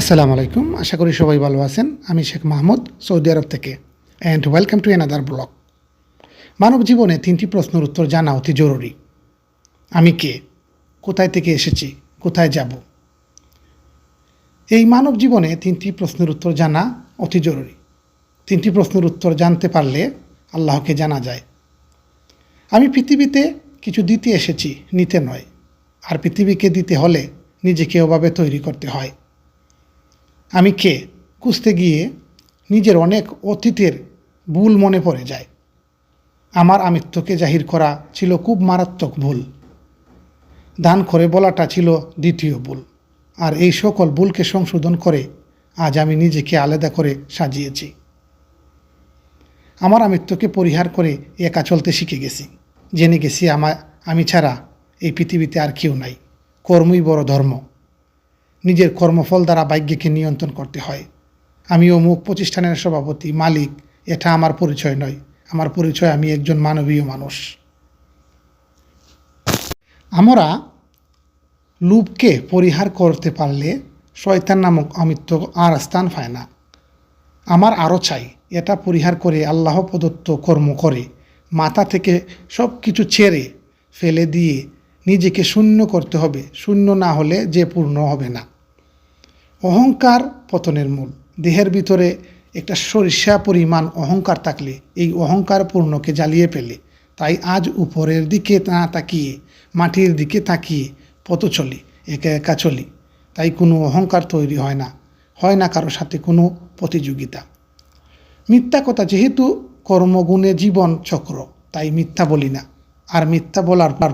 আসসালামু আলাইকুম। আশা করি সবাই ভালো আছেন। আমি শেখ মাহমুদ, সৌদি আরব থেকে। And welcome to another blog মানব জীবনে তিনটি প্রশ্নের উত্তর জানা অতি জরুরি। আমি কে? কোথায় থেকে এসেছি? কোথায় যাব? এই মানব জীবনে তিনটি প্রশ্নের উত্তর জানা অতি জরুরি। তিনটি প্রশ্নের উত্তর জানতে পারলে আল্লাহকে জানা যায়। আমি পৃথিবীতে কিছু দিতে এসেছি, নিতে নয়। আর পৃথিবীকে দিতে হলে নিজেকে ওভাবে তৈরি করতে হয়। আমি কে? খুঁজতে গিয়ে নিজের অনেক অতীতের ভুল মনে পড়ে যায়। আমার আমিত্বকে জাহির করা ছিল খুব মারাত্মক ভুল। দান করে বলাটা ছিল দ্বিতীয় ভুল। আর এই সকল ভুলকে সংশোধন করে আজ আমি নিজেকে আলাদা করে সাজিয়েছি। আমার আমিত্বকে পরিহার করে একা চলতে শিখে গেছি। জেনে গেছি আমার আমি ছাড়া এই পৃথিবীতে আর কেউ নাই। কর্মই বড় ধর্ম। নিজের কর্মফল দ্বারা ভাগ্যকে নিয়ন্ত্রণ করতে হয়। আমি অমুক প্রতিষ্ঠানের সভাপতি, মালিক, এটা আমার পরিচয় নয়। আমার পরিচয় আমি একজন মানবীয় মানুষ। আমরা লুপকে পরিহার করতে পারলে শয়তান নামক অমিত্ব আর স্থান পায় না। আমার আরও চাই, এটা পরিহার করে আল্লাহ প্রদত্ত কর্ম করে, মাথা থেকে সব কিছু ছেড়ে ফেলে দিয়ে নিজেকে শূন্য করতে হবে। শূন্য না হলে যে পূর্ণ হবে না। অহংকার পতনের মূল। দেহের ভিতরে একটা সরিষা পরিমাণ অহংকার থাকলে এই অহংকার পূর্ণকে জ্বালিয়ে ফেলে। তাই আজ উপরের দিকে না তাকিয়ে, মাটির দিকে তাকিয়ে পথ চলি, একা একা চলি। তাই কোনো অহংকার তৈরি হয় না হয় না কারও সাথে কোনো প্রতিযোগিতা। মিথ্যা কথা যেহেতু কর্মগুণে জীবন চক্র, তাই মিথ্যা বলি না। আর মিথ্যা বলার পর